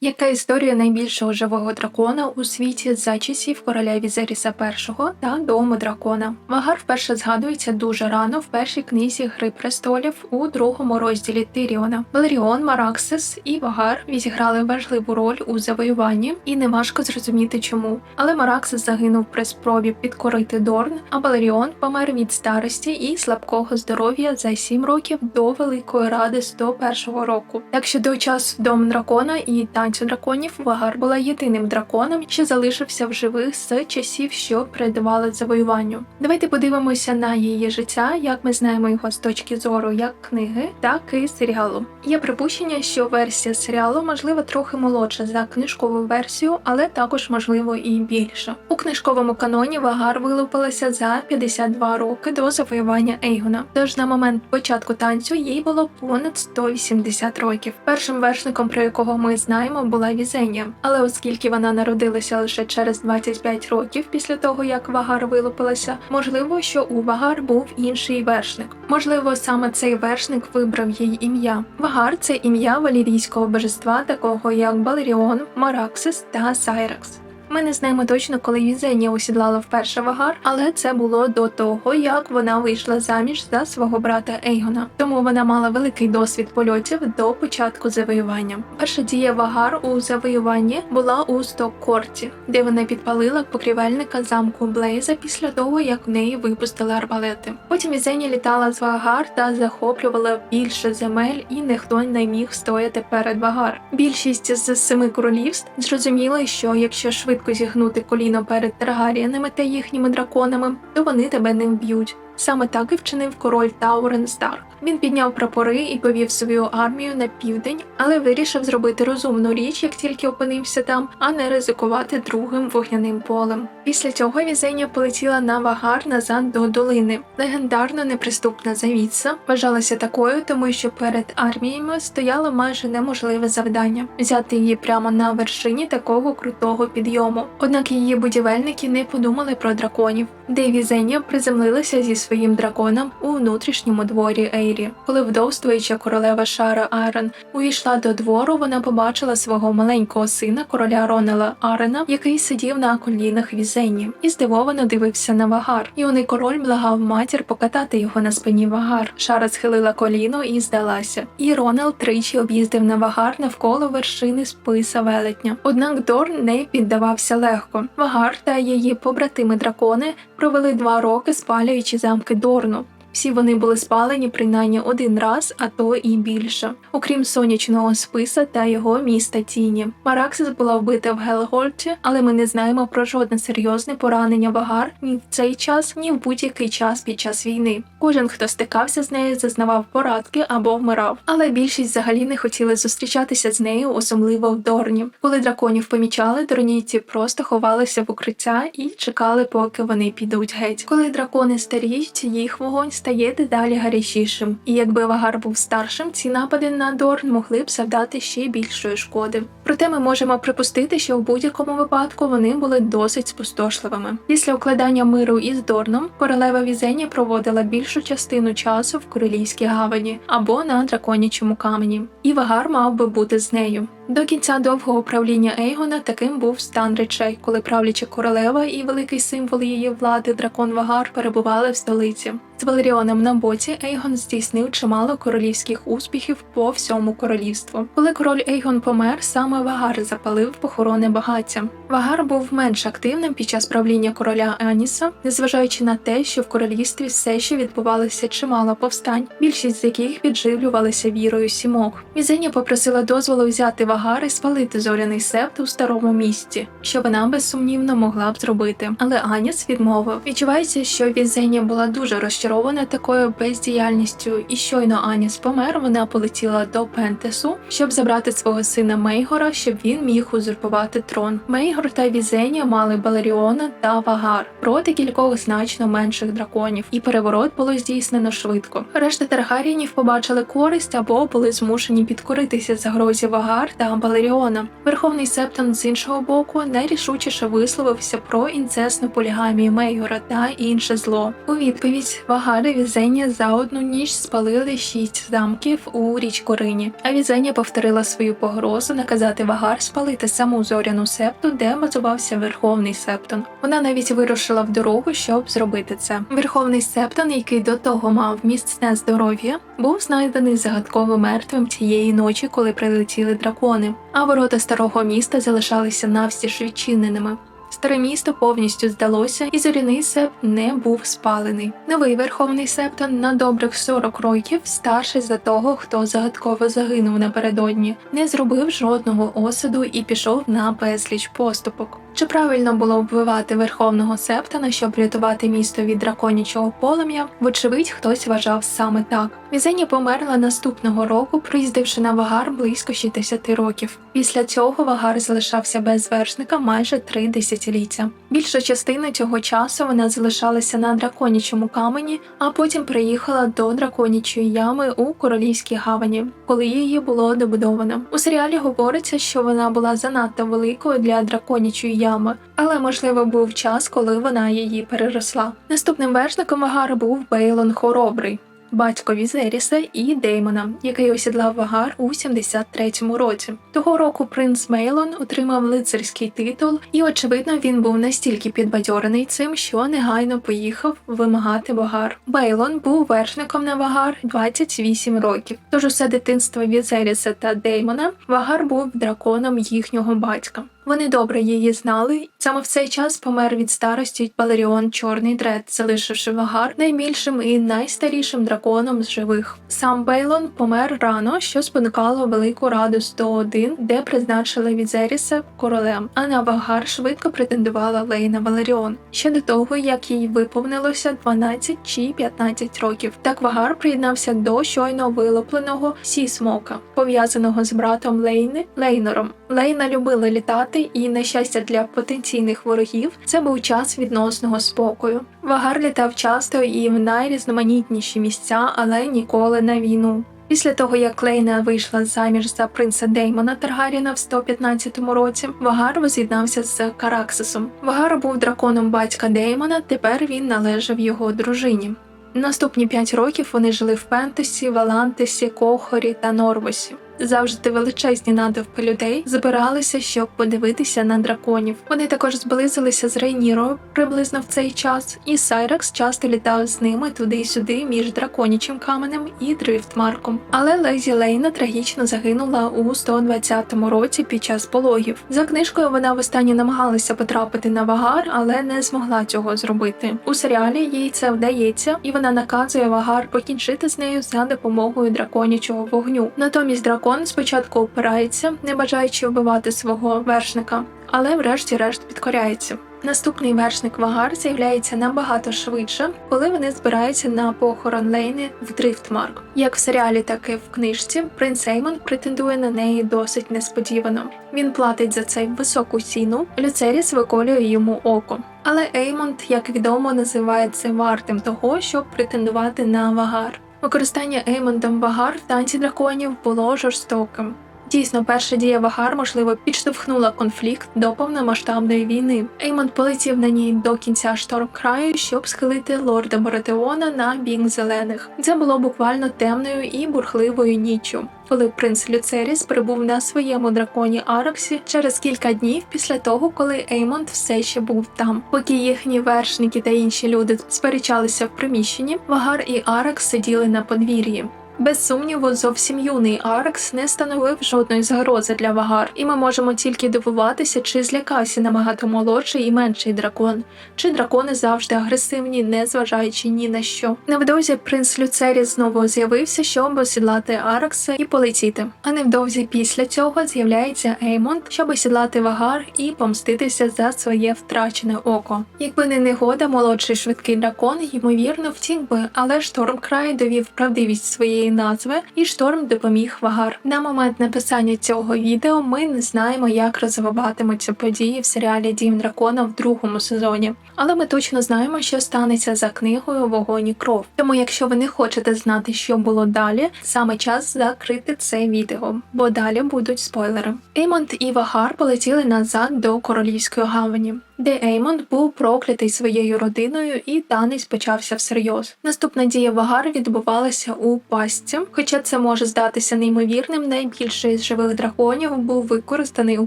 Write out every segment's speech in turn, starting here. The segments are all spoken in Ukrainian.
Яка історія найбільшого живого дракона у світі за часів короля Візеріса І та дому дракона? Вагар вперше згадується дуже рано в першій книзі Гри престолів у другому розділі Тиріона. Валеріон, Мараксис і Вагар відіграли важливу роль у завоюванні, і неважко зрозуміти чому. Але Мараксис загинув при спробі підкорити Дорн, а Валеріон помер від старості і слабкого здоров'я за сім років до Великої Ради 101 року. Так що до часу дом дракона і танцю драконів Вагар була єдиним драконом, що залишився в живих з часів, що передавали завоюванню. Давайте подивимося на її життя, як ми знаємо його з точки зору як книги, так і серіалу. Є припущення, що версія серіалу можливо трохи молодша за книжкову версію, але також можливо і більша. У книжковому каноні Вагар вилупилася за 52 роки до завоювання Ейгона. Тож на момент початку танцю їй було понад 180 років. Першим вершником, про якого ми знаємо, була візенням, Але оскільки вона народилася лише через 25 років після того, як Вагар вилупилася, можливо, що у Вагар був інший вершник. Можливо, саме цей вершник вибрав їй ім'я. Вагар це ім'я валірійського божества, такого як Балеріон, Мараксис та Сайрекс. Ми не знаємо точно, коли Візенія осідлала вперше вагар, але це було до того, як вона вийшла заміж за свого брата Ейгона. Тому вона мала великий досвід польотів до початку завоювання. Перша дія вагар у завоюванні була у Стоккорті, де вона підпалила покрівельника замку Блейза після того, як в неї випустили арбалети. Потім Візенія літала з вагар та захоплювала більше земель, і ніхто не міг стояти перед вагар. Більшість з семи королівств зрозуміли, що якщо швидко швидко зігнути коліно перед Таргаріянами та їхніми драконами, то вони тебе не вб'ють. Саме так і вчинив король Таурен Старк. Він підняв прапори і повів свою армію на південь, але вирішив зробити розумну річ, як тільки опинився там, а не ризикувати другим вогняним полем. Після цього візення полетіла на вагар назад до долини. Легендарна неприступна завіса вважалася такою, тому що перед арміями стояло майже неможливе завдання взяти її прямо на вершині такого крутого підйому. Однак її будівельники не подумали про драконів, де візення приземлилася зі своїм драконом у внутрішньому дворі Ейрі. Коли вдовствуюча королева Шара Арен увійшла до двору, вона побачила свого маленького сина, короля Ронела Арена, який сидів на колінах візені, і здивовано дивився на вагар. Юний король благав матір покатати його на спині вагар. Шара схилила коліно і здалася. І Ронел тричі об'їздив на вагар навколо вершини списа велетня. Однак Дорн не піддавався легко. Вагар та її побратими дракони провели два роки, спалюючи замки Дорну. Всі вони були спалені принаймні один раз, а то і більше, окрім сонячного списа та його міста Тіні. Мараксис була вбита в Гелгольті, але ми не знаємо про жодне серйозне поранення вагар ні в цей час, ні в будь-який час під час війни. Кожен, хто стикався з нею, зазнавав порадки або вмирав. Але більшість взагалі не хотіли зустрічатися з нею, особливо в Дорні. Коли драконів помічали, дорнійці просто ховалися в укриття і чекали, поки вони підуть геть. Коли дракони старіють, їх вогонь стає дедалі гарячішим, і якби Вагар був старшим, ці напади на Дорн могли б завдати ще більшої шкоди. Проте ми можемо припустити, що в будь-якому випадку вони були досить спустошливими. Після укладання миру із Дорном королева Візенія проводила більшу частину часу в королівській гавані або на драконячому камені, і Вагар мав би бути з нею. До кінця довгого правління Ейгона таким був стан речей, коли правляча королева і великий символ її влади дракон Вагар перебували в столиці. З Валеріоном на боці Ейгон здійснив чимало королівських успіхів по всьому королівству. Коли король Ейгон помер, саме Вагар запалив похорони багаття. Вагар був менш активним під час правління короля Аніса, незважаючи на те, що в королівстві все ще відбувалося чимало повстань, більшість з яких підживлювалися вірою сімок. Мізеня попросила дозволу взяти Вагар і спалити зоряний септ у старому місті, що вона безсумнівно могла б зробити. Але Аніс відмовив. Відчувається, що Візеня була дуже розчарована такою бездіяльністю, і щойно Аніс помер, вона полетіла до Пентесу, щоб забрати свого сина Мейгора, щоб він міг узурпувати трон. Мейгор та Візенія мали Балеріона та Вагар проти кількох значно менших драконів, і переворот було здійснено швидко. Решта Таргаріїнів побачили користь або були змушені підкоритися загрозі Вагар та Балеріона. Верховний Септон з іншого боку найрішучіше висловився про інцесну полігамію Мейгора та інше зло. У відповідь Вагари Візенія за одну ніч спалили шість замків у річку Рині. А Візенія повторила свою погрозу наказати Вагар спалити саму зоряну септу, де базувався Верховний Септон. Вона навіть вирушила в дорогу, щоб зробити це. Верховний Септон, який до того мав міцне здоров'я, був знайдений загадково мертвим цієї ночі, коли прилетіли дракони. А ворота старого міста залишалися навстіж відчиненими. Старе місто повністю здалося, і зоряний септ не був спалений. Новий верховний септон на добрих 40 років, старший за того, хто загадково загинув напередодні, не зробив жодного осаду і пішов на безліч поступок. Чи правильно було вбивати верховного септона, щоб рятувати місто від драконячого полум'я? Вочевидь, хтось вважав саме так. Візені померла наступного року, приїздивши на вагар близько 60 років. Після цього вагар залишався без вершника майже три десятиліття. Більша частина цього часу вона залишалася на драконячому камені, а потім приїхала до драконячої ями у королівській гавані, коли її було добудовано. У серіалі говориться, що вона була занадто великою для драконячої ями, але можливо був час, коли вона її переросла. Наступним вершником вагара був Бейлон Хоробрий. Батько Візеріса і Деймона, який осідлав Вагар у 73-му році. Того року принц Мейлон отримав лицарський титул, і очевидно він був настільки підбадьорений цим, що негайно поїхав вимагати Вагар. Бейлон був вершником на Вагар 28 років. Тож усе дитинство Візеріса та Деймона Вагар був драконом їхнього батька. Вони добре її знали. Саме в цей час помер від старості Балеріон Чорний Дред, залишивши Вагар найбільшим і найстарішим драконом з живих. Сам Бейлон помер рано, що спонукало велику раду 101, де призначили Візеріса королем. А на Вагар швидко претендувала Лейна Валеріон ще до того, як їй виповнилося 12 чи 15 років. Так Вагар приєднався до щойно вилопленого Сісмока, пов'язаного з братом Лейни Лейнором. Лейна любила літати, і на щастя для потенційних ворогів це був час відносного спокою. Вагар літав часто і в найрізноманітніші місця, але ніколи на війну. Після того, як Лейна вийшла заміж за принца Деймона Таргаріна в 115 році, Вагар воз'єднався з Караксисом. Вагар був драконом батька Деймона, тепер він належав його дружині. Наступні п'ять років вони жили в Пентесі, Валантесі, Кохорі та Норвосі. Завжди величезні натовпи людей збиралися, щоб подивитися на драконів. Вони також зблизилися з Рейнірою приблизно в цей час, і Сайракс часто літав з ними туди й сюди між драконячим каменем і Дрифтмарком. Але Лезі Лейна трагічно загинула у 120-му році під час пологів. За книжкою вона востаннє намагалася потрапити на вагар, але не змогла цього зробити. У серіалі їй це вдається, і вона наказує вагар покінчити з нею за допомогою драконячого вогню. Натомість дракон спочатку опирається, не бажаючи вбивати свого вершника, але врешті-решт підкоряється. Наступний вершник Вагар з'являється набагато швидше, коли вони збираються на похорон Лейни в Дрифтмарк. Як в серіалі, так і в книжці, принц Еймон претендує на неї досить несподівано. Він платить за це високу ціну, Люцеріс виколює йому око. Але Еймонд, як відомо, називає це вартим того, щоб претендувати на Вагар. Використання Еймондом Багар в танці драконів було жорстоким. Дійсно, перша дія Вагар, можливо, підштовхнула конфлікт до повномасштабної війни. Еймонд полетів на ній до кінця Штормкраю, щоб схилити лорда Баратеона на бік зелених. Це було буквально темною і бурхливою ніччю. Коли принц Люцеріс прибув на своєму драконі Араксі через кілька днів після того, коли Еймонд все ще був там. Поки їхні вершники та інші люди сперечалися в приміщенні, Вагар і Аракс сиділи на подвір'ї. Без сумніву, зовсім юний Аракс не становив жодної загрози для Вагар, і ми можемо тільки дивуватися, чи злякався набагато молодший і менший дракон, чи дракони завжди агресивні, не зважаючи ні на що. Невдовзі принц Люцері знову з'явився, щоб осідлати Аракса і полетіти. А невдовзі після цього з'являється Еймонд, щоб осідлати Вагар і помститися за своє втрачене око. Якби не негода, молодший швидкий дракон, ймовірно, втік би, але Штормкрай довів правдивість своєї цієї назви, і шторм допоміг Вагар. На момент написання цього відео ми не знаємо, як розвиватимуться події в серіалі Дім дракона в другому сезоні, але ми точно знаємо, що станеться за книгою Вогонь і кров. Тому, якщо ви не хочете знати, що було далі, саме час закрити це відео, бо далі будуть спойлери. Еймонд і Вагар полетіли назад до королівської гавані, де Еймонд був проклятий своєю родиною, і танець почався всерйоз. Наступна дія Вагара відбувалася у пастці. Хоча це може здатися неймовірним, найбільший з живих драконів був використаний у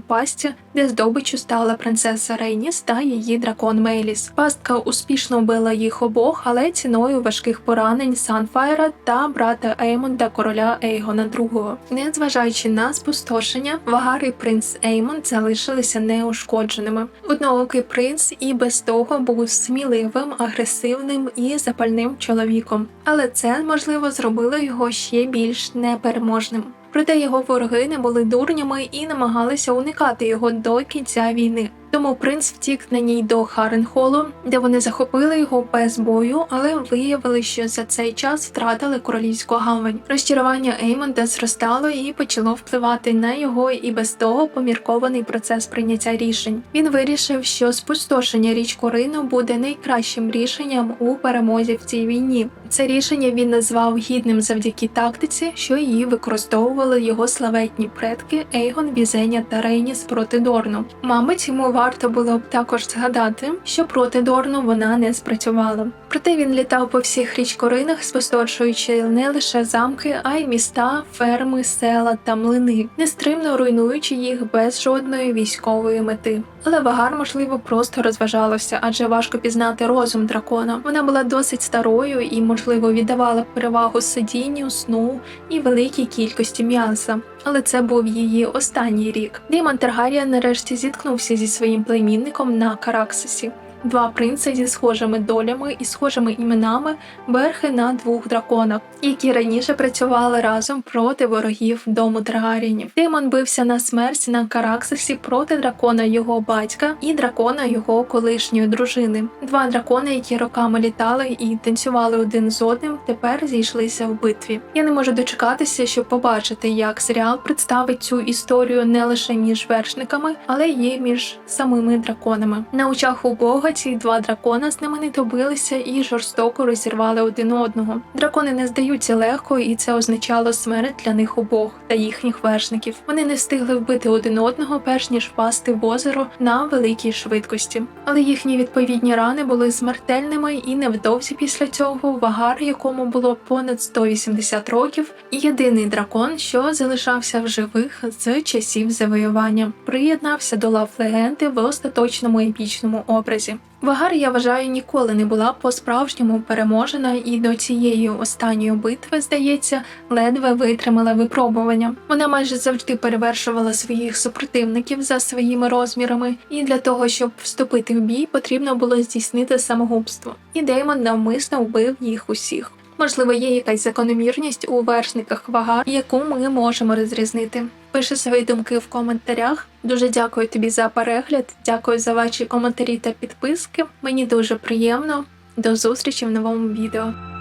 пастці, де здобиччю стала принцеса Рейніс та її дракон Мейліс. Пастка успішно вбила їх обох, але ціною важких поранень Санфайра та брата Еймонда короля Ейгона II. Незважаючи на спустошення, Вагар і принц Еймонд залишилися неушкодженими. Одноокий принц і без того був сміливим, агресивним і запальним чоловіком, але це можливо зробило його ще більш непереможним. Проте його вороги не були дурнями і намагалися уникати його до кінця війни. Тому принц втік на ній до Харенхолу, де вони захопили його без бою, але виявили, що за цей час втратили королівську гавань. Розчарування Еймонда зростало і почало впливати на його і без того поміркований процес прийняття рішень. Він вирішив, що спустошення річку Рину буде найкращим рішенням у перемозі в цій війні. Це рішення він назвав гідним завдяки тактиці, що її використовували його славетні предки Ейгон, Візеня та Рейніс проти Дорну. Мабуть, йому варто було б також згадати, що проти Дорну вона не спрацювала. Проте він літав по всіх річкоринах, спустошуючи не лише замки, а й міста, ферми, села та млини, нестримно руйнуючи їх без жодної військової мети. Але Вагар, можливо, просто розважалося, адже важко пізнати розум дракона. Вона була досить старою і, можливо, віддавала перевагу сидінню, сну і великій кількості м'яса. Але це був її останній рік. Деймон Таргарія нарешті зіткнувся зі своїм племінником на Караксисі. Два принци зі схожими долями і схожими іменами верхи на двох драконах, які раніше працювали разом проти ворогів дому Таргаріїнів. Деймон бився на смерть на Караксисі проти дракона його батька і дракона його колишньої дружини. Два дракони, які роками літали і танцювали один з одним, тепер зійшлися в битві. Я не можу дочекатися, щоб побачити, як серіал представить цю історію не лише між вершниками, але й між самими драконами. На очах у Бога ці два дракона знаменито билися і жорстоко розірвали один одного. Дракони не здаються легко, і це означало смерть для них обох та їхніх вершників. Вони не встигли вбити один одного, перш ніж впасти в озеро на великій швидкості. Але їхні відповідні рани були смертельними, і невдовзі після цього вагар, якому було понад 180 років, і єдиний дракон, що залишався в живих з часів завоювання, приєднався до лав легенди в остаточному епічному образі. Вагар, я вважаю, ніколи не була по-справжньому переможена, і до цієї останньої битви, здається, ледве витримала випробування. Вона майже завжди перевершувала своїх супротивників за своїми розмірами, і для того, щоб вступити в бій, потрібно було здійснити самогубство. І Деймон навмисно вбив їх усіх. Можливо, є якась закономірність у вершниках вага, яку ми можемо розрізнити. Пиши свої думки в коментарях. Дуже дякую тобі за перегляд. Дякую за ваші коментарі та підписки. Мені дуже приємно. До зустрічі в новому відео.